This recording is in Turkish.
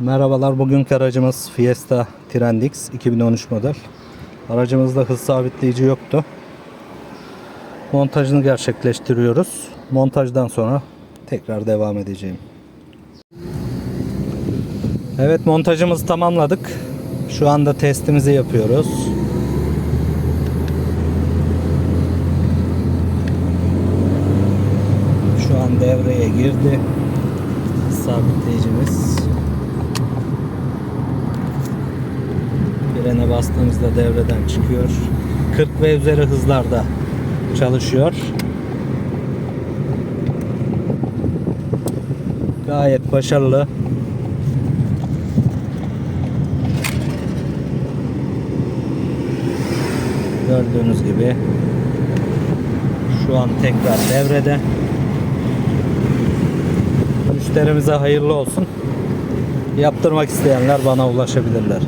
Merhabalar. Bugünkü aracımız Fiesta Trendix 2013 model. Aracımızda hız sabitleyici yoktu. Montajını gerçekleştiriyoruz. Montajdan sonra tekrar devam edeceğim. Evet montajımızı tamamladık. Şu anda testimizi yapıyoruz. Şu an devreye girdi. Sabitleyicimiz. Frene bastığımızda devreden çıkıyor. 40 ve üzeri hızlarda çalışıyor. Gayet başarılı. Gördüğünüz gibi şu an tekrar devrede. Müşterimize hayırlı olsun. Yaptırmak isteyenler bana ulaşabilirler.